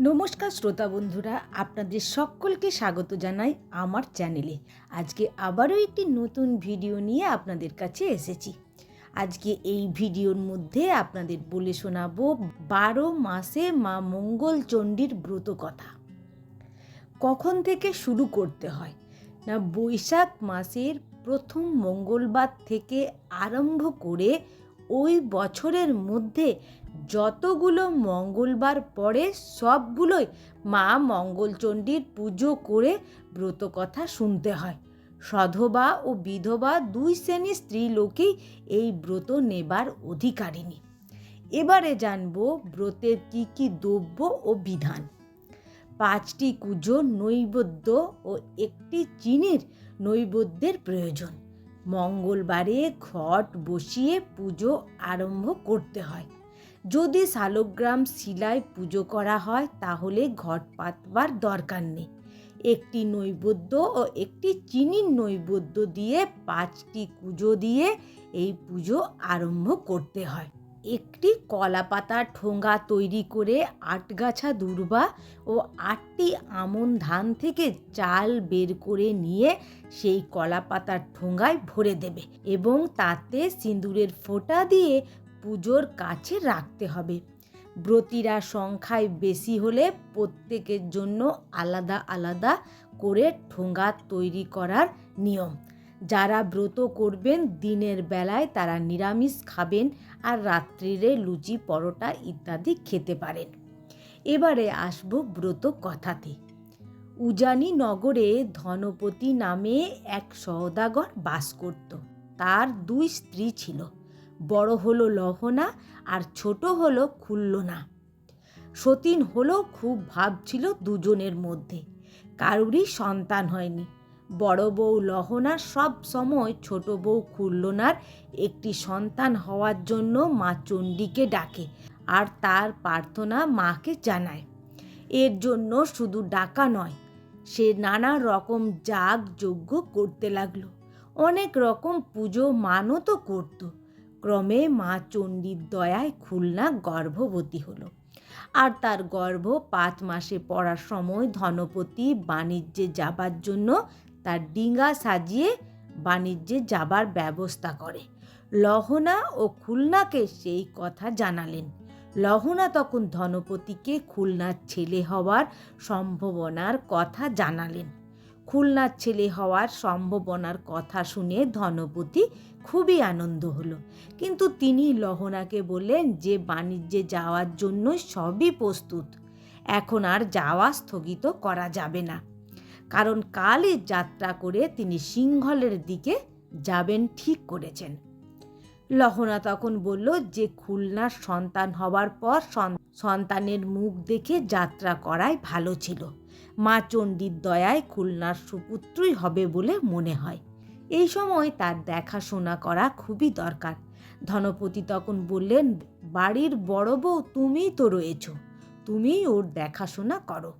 নমস্কার শ্রোতা বন্ধুরা, আপনাদের সকলকে স্বাগত জানাই আমার চ্যানেলে। আজকে আবারও একটি নতুন ভিডিও নিয়ে আপনাদের কাছে এসেছি। আজকে এই ভিডিওর মধ্যে আপনাদের বলে শোনাবো, বারো মাসে মা মঙ্গল চণ্ডীর ব্রত কথা। কখন থেকে শুরু করতে হয়? না, বৈশাখ মাসের প্রথম মঙ্গলবার থেকে আরম্ভ করে ওই বছরের মধ্যে যতগুলো মঙ্গলবার পড়ে সবগুলোই মা মঙ্গলচণ্ডীর পুজো করে ব্রত কথা শুনতে হয়। সধবা ও বিধবা দুই শ্রেণির স্ত্রী লোকেই এই ব্রত নেবার অধিকারিণী। এবারে জানব ব্রতের কি কি দ্রব্য ও বিধান। পাঁচটি কুজো, নৈবেদ্য ও একটি চিনির নৈবেদ্যের প্রয়োজন। মঙ্গলবারে ঘট বসিয়ে পুজো আরম্ভ করতে হয়। যদি শালগ্রাম শিলায় পুজো করা হয়, তাহলে ঘট পাতবার দরকার নেই। একটি নৈবেদ্য ও একটি চিনির নৈবেদ্য দিয়ে পাঁচটি কুজো দিয়ে এই পুজো আরম্ভ করতে হয়। একটি কলা পাতার ঠোঙ্গা তৈরি করে আটগাছা দুর্বা ও আটটি আমন ধান থেকে চাল বের করে নিয়ে সেই কলা পাতার ঠোঙ্গায় ভরে দেবে এবং তাতে সিঁদুরের ফোঁটা দিয়ে পুজোর কাছে রাখতে হবে। ব্রতীরা সংখ্যায় বেশি হলে প্রত্যেকের জন্য আলাদা আলাদা করে ঠোঙ্গা তৈরি করার নিয়ম। যারা ব্রত করবেন, দিনের বেলায় তারা নিরামিষ খাবেন আর রাত্রিরে লুচি, পরোটা ইত্যাদি খেতে পারেন। এবারে আসব ব্রত কথাতে। উজানি নগরে ধনপতি নামে এক সওদাগর বাস করত। তার দুই স্ত্রী ছিল। বড় হলো লহনা আর ছোট হলো খুল্লনা। সতীন হলো খুব ভাব ছিল দুজনের মধ্যে। কারুরই সন্তান হয়নি। বড় বউ লহনার সব সময় ছোট বউ খুল্লনার একটি সন্তান হওয়ার জন্য মা চণ্ডীকে ডাকে আর তার প্রার্থনা মাকে জানায়। এর জন্য শুধু ডাকা নয়, সে নানা রকম যাগ যজ্ঞ করতে লাগল। অনেক রকম পুজো মানতও করতো। ক্রমে মা চণ্ডীর দয়ায় খুলনা গর্ভবতী হলো। আর তার গর্ভ পাঁচ মাসে পড়ার সময় ধনপতি বাণিজ্যে যাবার জন্য তার ডিঙ্গা সাজিয়ে বাণিজ্যে যাবার ব্যবস্থা করে। লহনা ও খুলনাকে সেই কথা জানালেন। লহনা তখন ধনপতিকে খুলনার ছেলে হওয়ার সম্ভাবনার কথা জানালেন। খুলনার ছেলে হওয়ার সম্ভাবনার কথা শুনে ধনপতি খুবই আনন্দ হলো। কিন্তু তিনি লহনাকে বললেন যে, বাণিজ্যে যাওয়ার জন্য সবই প্রস্তুত। এখন আর যাওয়া স্থগিত করা যাবে না। কারণ কালই যাত্রা করে তিনি সিংহলের দিকে যাবেন ঠিক করেছেন। লহনা তখন বলল যে, খুলনার সন্তান হওয়ার পর সন্তানের মুখ দেখে যাত্রা করাই ভালো ছিল। মা চণ্ডীর দয়ায় খুলনার সুপুত্রই হবে বলে মনে হয়। এই সময় তার দেখাশোনা করা খুবই দরকার। ধনপতি তখন বললেন, বাড়ির বড় বউ তুমিই তো রয়েছ, তুমিই ওর দেখাশোনা করো।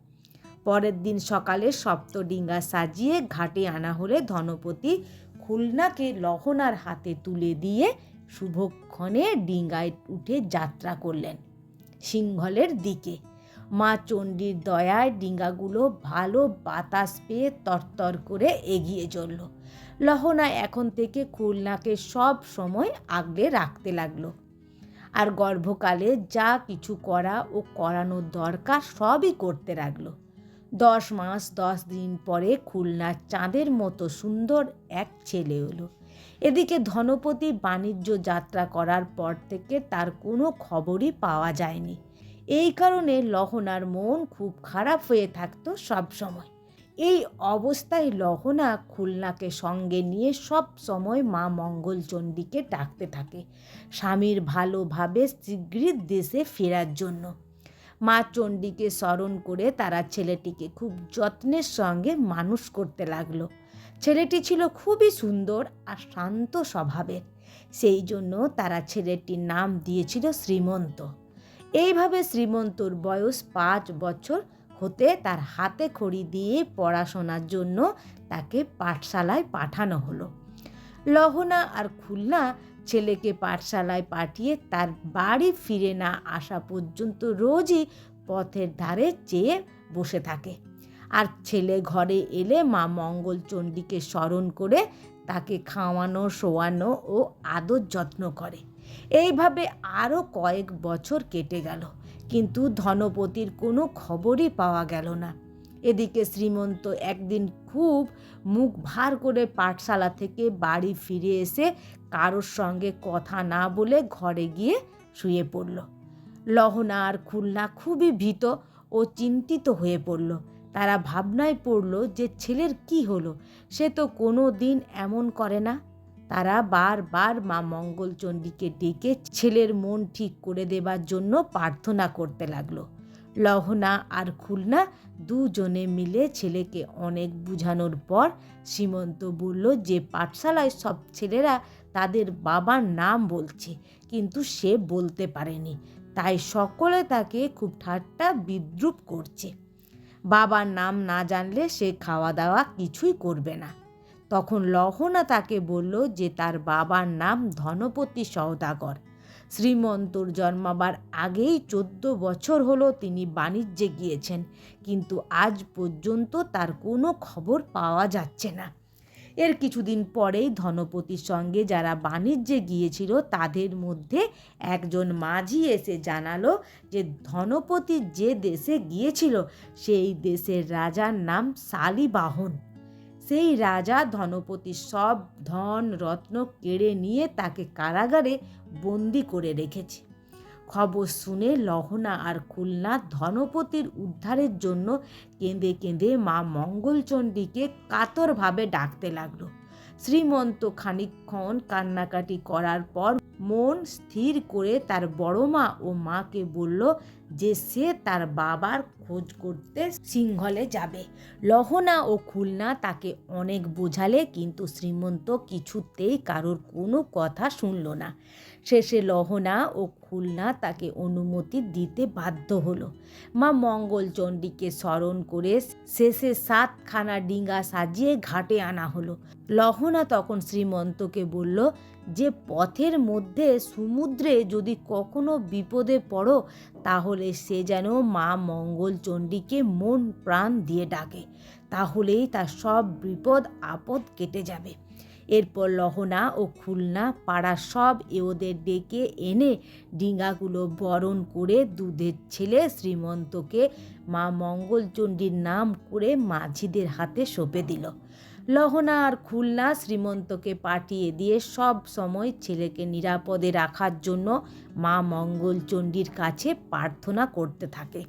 পরের দিন সকালে সপ্তডিঙ্গা সাজিয়ে ঘাটে আনা হলে ধনপতি খুলনাকে লহনার হাতে তুলে দিয়ে শুভক্ষণে ডিঙ্গায় উঠে যাত্রা করলেন। সিংহলের দিকে। মা চণ্ডীর দয়ায় ডিঙ্গাগুলো ভালো বাতাস পেয়ে তরতর করে এগিয়ে চলল। লহনা এখন থেকে খুলনাকে সব সময় আগলে রাখতে লাগল। আর গর্ভকালে যা কিছু করা ও করানোর দরকার সবই করতে লাগল। দশ মাস দশ দিন পরে খুলনার চাঁদের মতো সুন্দর এক ছেলে হলো এদিকে ধনপতি বাণিজ্য যাত্রা করার পর থেকে তার কোনো খবরই পাওয়া যায়নি। এই কারণে লহনার মন খুব খারাপ হয়ে থাকতো সব সময়। এই অবস্থায় লহনা খুলনাকে সঙ্গে নিয়ে সব সময় মা মঙ্গলচণ্ডীকে ডাকতে থাকে। স্বামীর ভালোভাবে শীঘ্রই দেশে ফেরার জন্য। মা চণ্ডীকে স্মরণ করে তারা ছেলেটিকে খুব যত্নের সঙ্গে মানুষ করতে লাগল। ছেলেটি ছিল খুবই সুন্দর আর শান্ত স্বভাবের। সেই জন্য তারা ছেলেটির নাম দিয়েছিল শ্রীমন্ত। এইভাবে শ্রীমন্তর বয়স পাঁচ বছর হতে তার হাতে খড়ি দিয়ে পড়াশোনার জন্য তাকে পাঠশালায় পাঠানো হলো। লহনা আর খুলনা ছেলেকে পাঠশালায় পাঠিয়ে তার বাড়ি ফিরে না আসা পর্যন্ত রোজই পথের ধারে চেয়ে বসে থাকে। আর ছেলে ঘরে এলে মা মঙ্গল চণ্ডীকে স্মরণ করে তাকে খাওয়ানো, শোয়ানো ও আদর যত্ন করে। এইভাবে আরও কয়েক বছর কেটে গেল, কিন্তু ধনপতির কোনো খবরই পাওয়া গেল না। এদিকে শ্রীমন্ত একদিন খুব মুখ ভার করে পাঠশালা থেকে বাড়ি ফিরে এসে কারোর সঙ্গে কথা না বলে ঘরে গিয়ে শুয়ে পড়ল। লহনা আর খুলনা খুবই ভীত ও চিন্তিত হয়ে পড়ল। তারা ভাবনায় পড়ল যে ছেলের কি হলো, সে তো কোনো দিন এমন করে না। তারা বারবার মা মঙ্গলচণ্ডীকে ডেকে ছেলের মন ঠিক করে দেবার জন্য প্রার্থনা করতে লাগল। লহনা আর খুলনা দুজনে মিলে ছেলেকে অনেক বুঝানোর পর সীমন্ত বলল যে পাঠশালায় সব ছেলেরা তাদের বাবার নাম বলছে, কিন্তু সে বলতে পারেনি। তাই সকলে তাকে খুব ঠাট্টা বিদ্রুপ করছে। বাবার নাম না জানলে সে খাওয়া দাওয়া কিছুই করবে না। তখন লহনা তাকে বলল যে তার বাবার নাম ধনপতি সওদাগর। শ্রীমন্তর জন্মাবার আগেই চোদ্দ বছর হলো তিনি বাণিজ্যে গিয়েছেন, কিন্তু আজ পর্যন্ত তার কোনো খবর পাওয়া যাচ্ছে না। এর কিছুদিন পরেই ধনপতির সঙ্গে যারা বাণিজ্যে গিয়েছিল, তাদের মধ্যে একজন মাঝি এসে জানালো যে ধনপতি যে দেশে গিয়েছিল, সেই দেশের রাজার নাম শালিবাহন সেই রাজা ধনপতির সব ধন রত্ন কেড়ে নিয়ে তাকে কারাগারে বন্দি করে রেখেছে। খবর শুনে লহনা আর খুলনা ধনপতির উদ্ধারের জন্য কেঁদে কেঁদে মা মঙ্গলচণ্ডীকে কাতরভাবে ডাকতে লাগল। শ্রীমন্ত খানিকক্ষণ কান্নাকাটি করার পর মন স্থির করে তার বড় মা ও মাকে বলল যে সে তার বাবার খোঁজ করতে সিংহলে যাবে। লহনা ও খুলনা তাকে অনেক বোঝালে কিন্তু শ্রীমন্ত কিছুতেই কারোর কোনো কথা শুনল না। শেষে লহনা ও খুলনা তাকে অনুমতি দিতে বাধ্য হলো। মা মঙ্গলচণ্ডীকে স্মরণ করে শেষে সাতখানা ডিঙ্গা সাজিয়ে ঘাটে আনা হলো। লহনা তখন শ্রীমন্তকে বলল, যে পথের মধ্যে সমুদ্রে যদি কখনো বিপদে পড়ো, তাহলে সে যেন মা মঙ্গলচণ্ডীকে মন প্রাণ দিয়ে ডাকে। তাহলেই তার সব বিপদ আপদ কেটে যাবে। এরপর লহনা ও খুলনা পাড়ার সব এওদের ডেকে এনে ডিঙ্গাগুলো বরণ করে দুধের ছেলে শ্রীমন্তকে মা মঙ্গলচণ্ডীর নাম করে মাঝিদের হাতে সঁপে দিল। লহনা আর খুলনা শ্রীমন্তকে পাঠিয়ে দিয়ে সব সময় ছেলেকে নিরাপদে রাখার জন্য মা মঙ্গলচণ্ডীর কাছে প্রার্থনা করতে থাকে।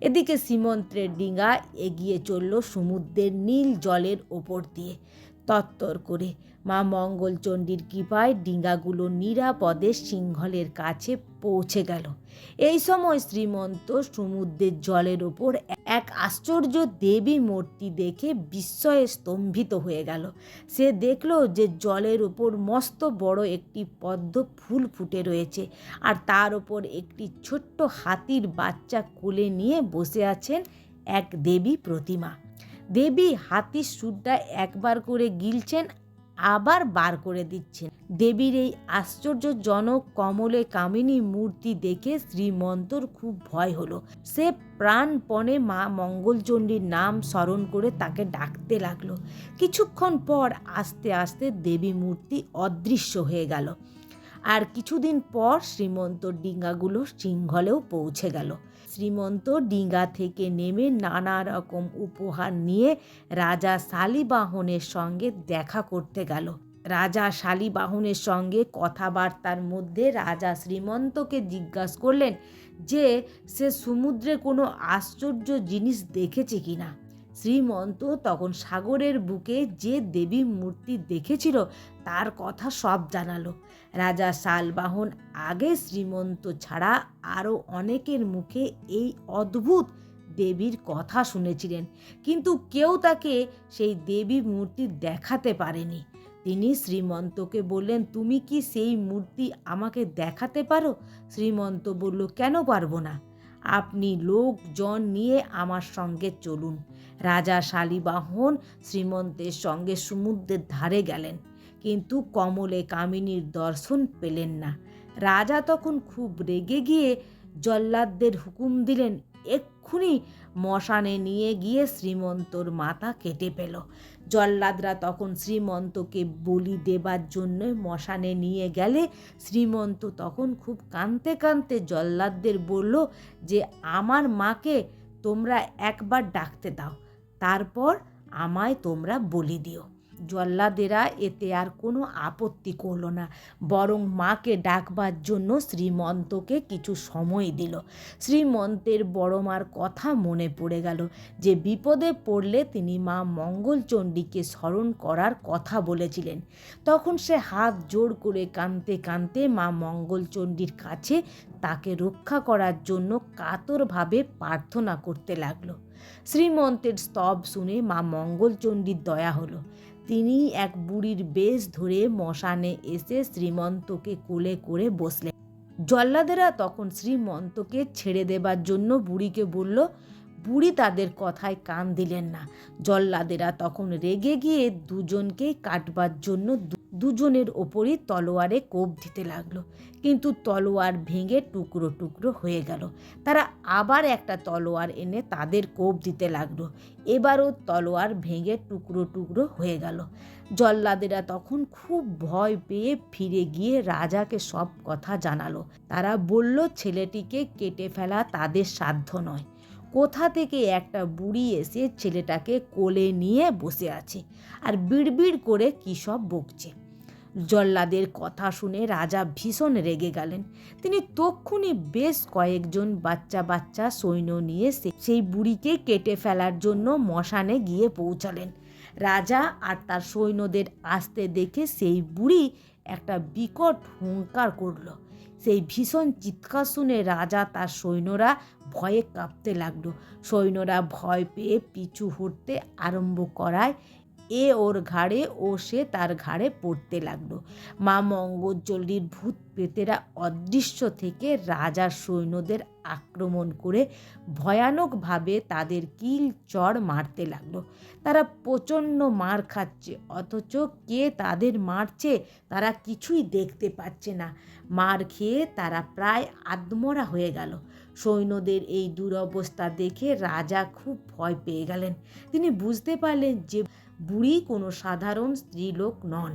এদিকে সীমন্তের ডিঙ্গা এগিয়ে চলল সমুদ্রের নীল জলের ওপর দিয়ে। তত্তর করে। মা মঙ্গলচণ্ডীর কৃপায় ডিঙ্গাগুলো নিরাপদে সিংহলের কাছে পৌঁছে গেল। এই সময় শ্রীমন্ত সমুদ্রের জলের ওপর এক আশ্চর্য দেবী মূর্তি দেখে বিস্ময়ে স্তম্ভিত হয়ে গেল। সে দেখল যে জলের ওপর মস্ত বড় একটি পদ্ম ফুল ফুটে রয়েছে আর তার ওপর একটি ছোট্ট হাতির বাচ্চা কোলে নিয়ে বসে আছেন এক দেবী প্রতিমা। দেবী হাতির সুরটা একবার করে গিলছেন, আবার বার করে দিচ্ছেন। দেবীর এই আশ্চর্যজনক কমলে কামিনী মূর্তি দেখে শ্রীমন্তর খুব ভয় হলো। সে প্রাণপণে মা মঙ্গলচণ্ডীর নাম স্মরণ করে তাকে ডাকতে লাগল। কিছুক্ষণ পর আস্তে আস্তে দেবী মূর্তি অদৃশ্য হয়ে গেল। আর কিছুদিন পর শ্রীমন্ত ডিঙ্গাগুলো সিংহলেও পৌঁছে গেল। শ্রীমন্ত ডিঙ্গা থেকে নেমে নানা রকম উপহার নিয়ে রাজা শালিবাহনের সঙ্গে দেখা করতে গেল। রাজা শালিবাহনের সঙ্গে কথাবার্তার মধ্যে রাজা শ্রীমন্তকে জিজ্ঞাসা করলেন যে, সে সমুদ্রে কোনো আশ্চর্য জিনিস দেখেছে কিনা? শ্রীমন্ত তখন সাগরের বুকে যে দেবী মূর্তি দেখেছিল, তার কথা সব জানালো। রাজা শালবাহন আগে শ্রীমন্ত ছাড়া আরও অনেকের মুখে এই অদ্ভুত দেবীর কথা শুনেছিলেন, কিন্তু কেউ তাকে সেই দেবী মূর্তি দেখাতে পারেনি। তিনি শ্রীমন্তকে বললেন, তুমি কি সেই মূর্তি আমাকে দেখাতে পারো? শ্রীমন্ত বলল, কেন পারব না? আপনি লোকজন নিয়ে আমার সঙ্গে চলুন। রাজা শালিবাহন শ্রীমন্তের সঙ্গে সমুদ্রের ধারে গেলেন, কিন্তু কমলে কামিনীর দর্শন পেলেন না। রাজা তখন খুব রেগে গিয়ে জল্লাদদের হুকুম দিলেন এক্ষুনি মশানে নিয়ে গিয়ে শ্রীমন্তর মাথা কেটে পেল। জল্লাদরা তখন শ্রীমন্তকে বলি দেবার জন্য মশানে নিয়ে গেলে শ্রীমন্ত তখন খুব কাঁদতে কাঁদতে জল্লাদদের বলল যে, আমার মাকে তোমরা একবার ডাকতে দাও, তারপর আমায় তোমরা বলি দিও। জল্লাদেরা এতে আর কোনো আপত্তি করল না, বরং মাকে ডাকবার জন্য শ্রীমন্তকে কিছু সময় দিল। শ্রীমন্তের বড় মার কথা মনে পড়ে গেল যে বিপদে পড়লে তিনি মা মঙ্গলচণ্ডীকে স্মরণ করার কথা বলেছিলেন। তখন সে হাত জোর করে কাঁদতে কাঁদতে মা মঙ্গলচণ্ডীর কাছে তাকে রক্ষা করার জন্য কাতরভাবে প্রার্থনা করতে লাগল। শ্রীমন্তের স্তব শুনে মা মঙ্গলচণ্ডীর দয়া হলো। তিনি এক বুড়ির বেশ ধরে মশানে এসে শ্রীমন্তকে কোলে করে বসলেন। জল্লাদেরা তখন শ্রীমন্তকে ছেড়ে দেবার জন্য বুড়িকে বলল, বুড়ি তাদের কথায় কান দিলেন না। জল্লাদেরা তখন রেগে গিয়ে দুজনকে কাটবার জন্য দুজনের ওপরই তলোয়ারে কোপ দিতে লাগল। কিন্তু তলোয়ার ভেঙে টুকরো টুকরো হয়ে গেল। তারা আবার একটা তলোয়ার এনে তাদের কোপ দিতে লাগল। এবারও তলোয়ার ভেঙে টুকরো টুকরো হয়ে গেল। জল্লাদেরা তখন খুব ভয় পেয়ে ফিরে গিয়ে রাজাকে সব কথা জানালো। তারা বলল, ছেলেটিকে কেটে ফেলা তাদের সাধ্য নয়। কোথা থেকে একটা বুড়ি এসে ছেলেটাকে কোলে নিয়ে বসে আছে? আর বিড়বিড় করে কী সব বকছে? জল্লাদের কথা শুনে রাজা ভীষণ রেগে গেলেন। তিনি তক্ষুনি বেশ কয়েকজন বাচ্চা বাচ্চা সৈন্য নিয়ে সেই বুড়িকে কেটে ফেলার জন্য মশানে গিয়ে পৌঁছালেন। রাজা আর তার সৈন্যদের আসতে দেখে সেই বুড়ি একটা বিকট হুঙ্কার করল। সেই ভীষণ চিৎকার শুনে রাজা তার সৈন্যরা ভয়ে কাঁপতে লাগল। সৈন্যরা ভয় পেয়ে পিছু হটতে আরম্ভ করায় এ ওর ঘাড়ে ও সে তার ঘাড়ে পড়তে লাগল। মা মঙ্গলচণ্ডীর ভূত পেতেরা অদৃশ্য থেকে রাজার সৈন্যদের আক্রমণ করে ভয়ানকভাবে তাদের কিল চড় মারতে লাগল। তারা প্রচণ্ড মার খাচ্ছে, অথচ কে তাদের মারছে তারা কিছুই দেখতে পাচ্ছে না। মার খেয়ে তারা প্রায় আদমরা হয়ে গেল। সৈন্যদের এই দুরবস্থা দেখে রাজা খুব ভয় পেয়ে গেলেন। তিনি বুঝতে পারলেন যে বুড়ি কোনো সাধারণ স্ত্রীলোক নন।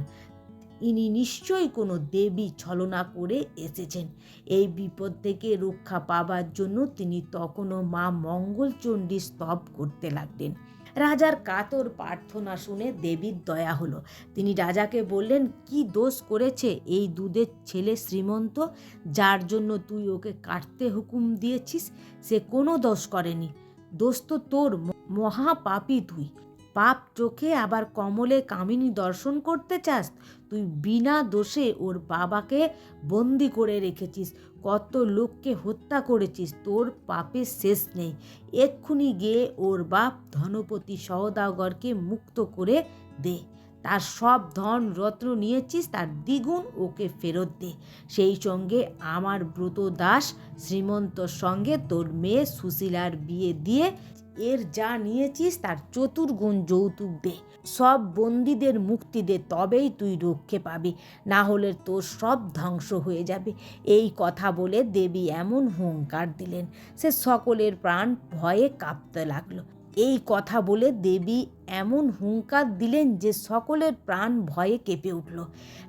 ইনি নিশ্চয়ই কোনো দেবী ছলনা করে এসেছেন। এই বিপদ থেকে রক্ষা পাবার জন্য তিনি তখনও মা মঙ্গলচণ্ডী স্তব করতে লাগলেন। রাজার কাতর প্রার্থনা শুনে দেবীর দয়া হলো। তিনি রাজাকে বললেন, কি দোষ করেছে এই দুধের ছেলে শ্রীমন্ত? যার জন্য তুই ওকে কাটতে হুকুম দিয়েছিস, সে কোনো দোষ করেনি। দোষ তো তোর, মহাপাপী তুই। পাপ চোখে আবার কমলে কামিনী দর্শন করতে চাস? তুই বিনা দোষে ওর বাবাকে বন্দি করে রেখেছিস। কত লোককে হত্যা করেছিস। তোর পাপের শেষ নেই। এক্ষুনি গিয়ে ওর বাপ ধনপতি সহদাগরকে মুক্ত করে দে। তার সব ধন রত্ন নিয়েছিস, তার দ্বিগুণ ওকে ফেরত দে। সেই সঙ্গে আমার ব্রত দাস শ্রীমন্তর সঙ্গে তোর মেয়ে সুশীলার বিয়ে দিয়ে এর যা নিয়েছিস তার চতুর্গুণ যৌতুক দে। সব বন্দীদের মুক্তি দে, তবেই তুই রক্ষে পাবি। না হলে তোর সব ধ্বংস হয়ে যাবে। এই কথা বলে দেবী এমন হুঙ্কার দিলেন। সে সকলের প্রাণ ভয়ে কাঁপতে লাগল। এই কথা বলে দেবী এমন হুঙ্কার দিলেন যে সকলের প্রাণ ভয়ে কেঁপে উঠল।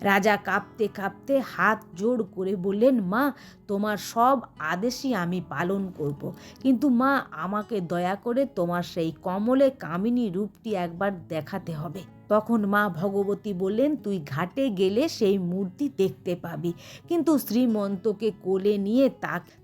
রাজা কাঁপতে কাঁপতে হাত জোড় করে বললেন, মা, তোমার সব আদেশই আমি পালন করব। কিন্তু মা, আমাকে দয়া করে তোমার সেই কমলে কামিনী রূপটি একবার দেখাতে হবে তখন মা ভগবতী বললেন, তুই ঘাটে গেলে সেই মূর্তি দেখতে পাবি। কিন্তু শ্রীমন্তকে কোলে নিয়ে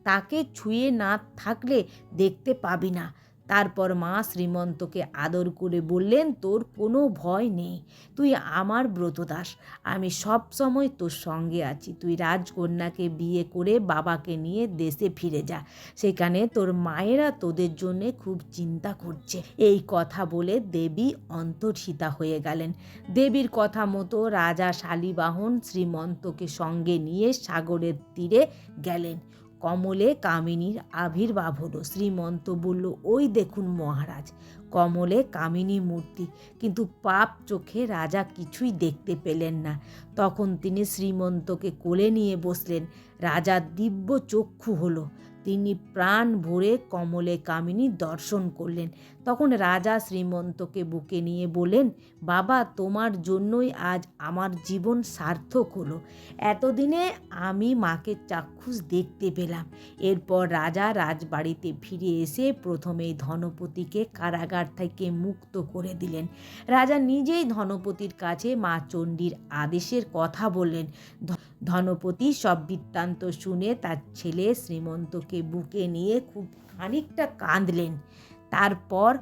তাকে ছুঁয়ে না থাকলে দেখতে পাবি না। তারপর মা শ্রীমন্তকে আদর করে বললেন, তোর কোনো ভয় নেই, তুই আমার ব্রতদাস। আমি সব সময় তোর সঙ্গে আছি। তুই রাজকন্যাকে বিয়ে করে বাবাকে নিয়ে দেশে ফিরে যা। সেখানে তোর মায়েরা তোদের জন্য খুব চিন্তা করছে। এই কথা বলে দেবী অন্তর্হিতা হয়ে গেলেন। দেবীর কথা মতো রাজা শালিবাহন শ্রীমন্তকে সঙ্গে নিয়ে সাগরের তীরে গেলেন। কমলে কামিনীর আবির্ভাব হলো। শ্রীমন্ত বলল, ওই দেখুন মহারাজ, কমলে কামিনী মূর্তি। কিন্তু পাপ চোখে রাজা কিছুই দেখতে পেলেন না। তখন তিনি শ্রীমন্তকে কোলে নিয়ে বসলেন। রাজার দিব্য চক্ষু হলো। তিনি প্রাণ ভরে কমলে কামিনী দর্শন করলেন। তখন রাজা শ্রীমন্তকে বুকে নিয়ে বলেন বাবা, তোমার জন্যই আজ আমার জীবন সার্থক হলো। এতদিনে আমি মাকে চাক্ষুষ দেখতে পেলাম। এরপর রাজা রাজবাড়িতে ফিরে এসে প্রথমেই ধনপতিকে কারাগার থেকে মুক্ত করে দিলেন। রাজা নিজেই ধনপতির কাছে মা চণ্ডীর আদেশের কথা বললেন। ধনপতি সব বৃত্তান্ত শুনে তার ছেলে শ্রীমন্তকে বুকে নিয়ে খুব খানিকটা কাঁদলেন। তারপর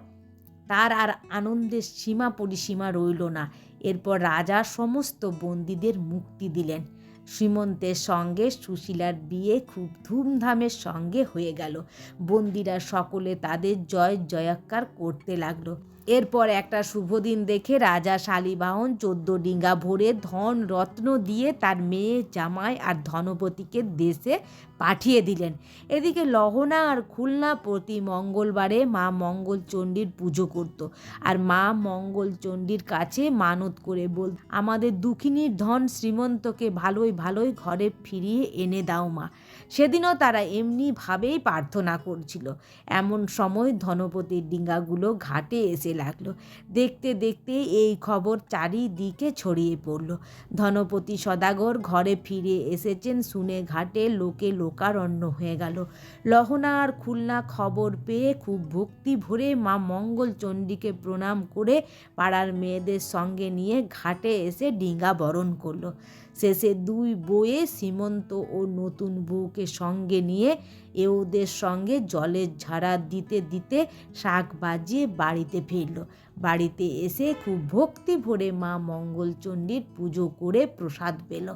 তার আর আনন্দের সীমা পরিসীমা রইল না। এরপর রাজা সমস্ত বন্দীদের মুক্তি দিলেন। শ্রীমন্তের সঙ্গে সুশীলার বিয়ে খুব ধুমধামের সঙ্গে হয়ে গেল। বন্দিরা সকলে তাদের জয় জয়াক্কার করতে লাগল। এরপর একটা শুভ দিন দেখে রাজা শালিবাহন চোদ্দ ডিঙ্গা ভরে ধন রত্ন দিয়ে তার মেয়ে, জামাই আর ধনপতিকে দেশে পাঠিয়ে দিলেন। এদিকে লহনা আর খুলনা প্রতি মঙ্গলবারে মা মঙ্গল চণ্ডীর পুজো করত আর মা মঙ্গলচণ্ডীর কাছে মানত করে বল, আমাদের দুঃখিনীর ধন শ্রীমন্তকে ভালোই ভালোই ঘরে ফিরিয়ে এনে দাও মা। সেদিনও তারা এমনিভাবেই প্রার্থনা করছিল। এমন সময় ধনপতির ডিঙ্গাগুলো ঘাটে এসে লাগল। দেখতে দেখতে এই খবর চারিদিকে ছড়িয়ে পড়ল। ধনপতি সদাগর ঘরে ফিরে এসেছেন শুনে ঘাটে লোকে লোকারণ্য হয়ে গেল। লহনা আর খুলনা খবর পেয়ে খুব ভক্তি ভরে মা মঙ্গল চণ্ডীকে প্রণাম করে পাড়ার মেয়েদের সঙ্গে নিয়ে ঘাটে এসে ডিঙ্গা বরণ করল। শেষে দুই বইয়ে সীমন্ত ও নতুন বউকে সঙ্গে নিয়ে এ ওদের সঙ্গে জলের ঝাড়া দিতে দিতে শাক বাজিয়ে বাড়িতে ফিরল। বাড়িতে এসে খুব ভক্তি ভরে মা মঙ্গলচণ্ডীর পুজো করে প্রসাদ পেল।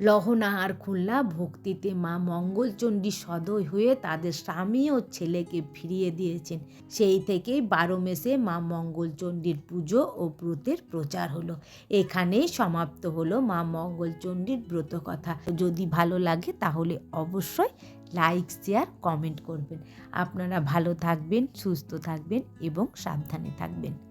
লহনা আর খুলনা ভক্তিতে মা মঙ্গলচণ্ডী সদয় হয়ে তাদের স্বামী ও ছেলেকে ফিরিয়ে দিয়েছেন। সেই থেকেই বারো মেসে মা মঙ্গলচণ্ডীর পুজো ও ব্রতের প্রচার হলো। এখানেই সমাপ্ত হলো মা মঙ্গলচণ্ডীর ব্রত কথা যদি ভালো লাগে তাহলে অবশ্যই লাইক, শেয়ার, কমেন্ট করবেন। আপনারা ভালো থাকবেন, সুস্থ থাকবেন এবং সাবধানে থাকবেন।